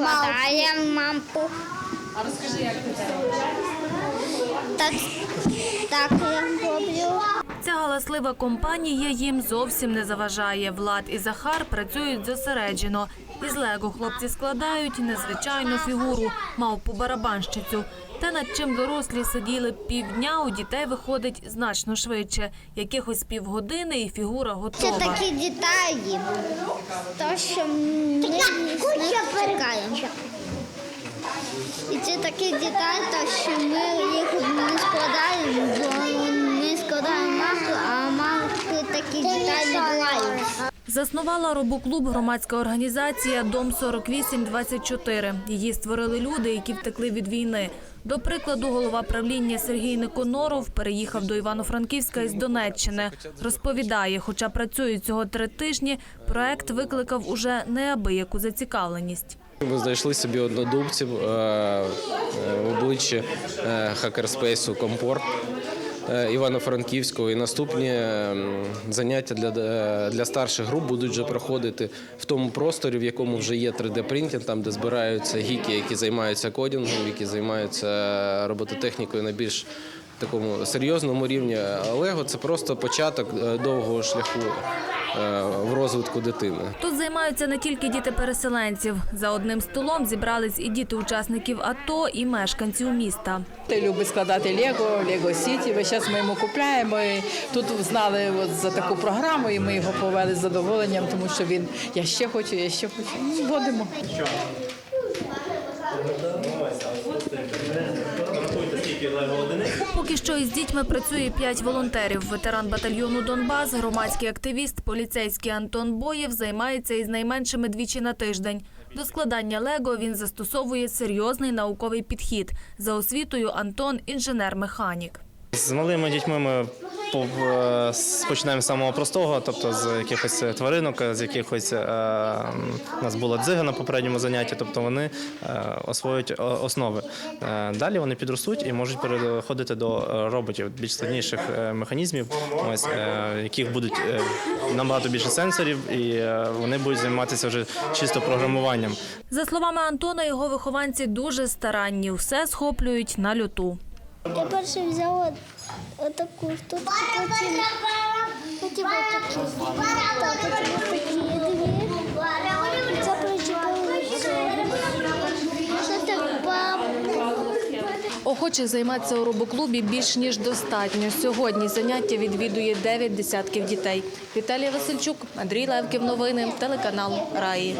складаємо мампу. А розкажи, як ти це робиш? Так, так я роблю. Ця галаслива компанія їм зовсім не заважає. Влад і Захар працюють зосереджено. Із Лего хлопці складають незвичайну фігуру мавпу барабанщицю. Те, над чим дорослі сиділи півдня, у дітей виходить значно швидше. Якихось півгодини і фігура Це такі деталі, то що них чекаємо. І це такі деталі, так що ми їх не складаємо, бо ми складаємо маску, а маски такі деталі бувають. Заснувала робоклуб громадська організація Дом 4824. Її створили люди, які втекли від війни. До прикладу, голова правління Сергій Никоноров переїхав до Івано-Франківська із Донеччини. Розповідає, хоча працюють цього три тижні, проект викликав уже неабияку зацікавленість. Ми знайшли собі однодумців е, е, в обличчі е, хакерспейсу Компорт Івано-Франківського. І наступні заняття для, е, для старших груп будуть вже проходити в тому просторі, в якому вже є 3D-принтінг, там де збираються гіки, які займаються кодінгом, які займаються робототехнікою на більш такому серйозному рівні. Лего це просто початок е, довгого шляху е, розвитку дитини. Тут займаються не тільки діти переселенців. За одним столом зібрались і діти учасників АТО, і мешканців міста. Ти любить складати Лего, Лего Сіті. Час ми йому купляємо. І тут знали от за таку програму, і ми його повели з задоволенням, тому що він я ще хочу, я ще хочу. Водимо. Поки що із дітьми працює п'ять волонтерів. Ветеран батальйону Донбас, громадський активіст, поліцейський Антон Боєв займається із найменшими двічі на тиждень. До складання Лего він застосовує серйозний науковий підхід. За освітою Антон інженер-механік. З малими дітьми ми по- е, починаємо з самого простого, тобто з якихось тваринок, з якихось е, у нас була дзига на попередньому занятті, тобто вони е, освоюють основи. Е, Далі вони підростуть і можуть переходити до е, роботів, більш складніших е, механізмів, ось е, яких будуть е, набагато більше сенсорів, і е, вони будуть займатися вже чисто програмуванням. За словами Антона, його вихованці дуже старанні, все схоплюють на люту. Я перше взяла отаку штуку, потім, потім отаку. Так, потім отакі дві. Це причепили Це так. Охочих займатися у робоклубі більш ніж достатньо. Сьогодні заняття відвідує 9 десятків дітей. Віталія Васильчук, Андрій Левків. Новини, телеканал Раї.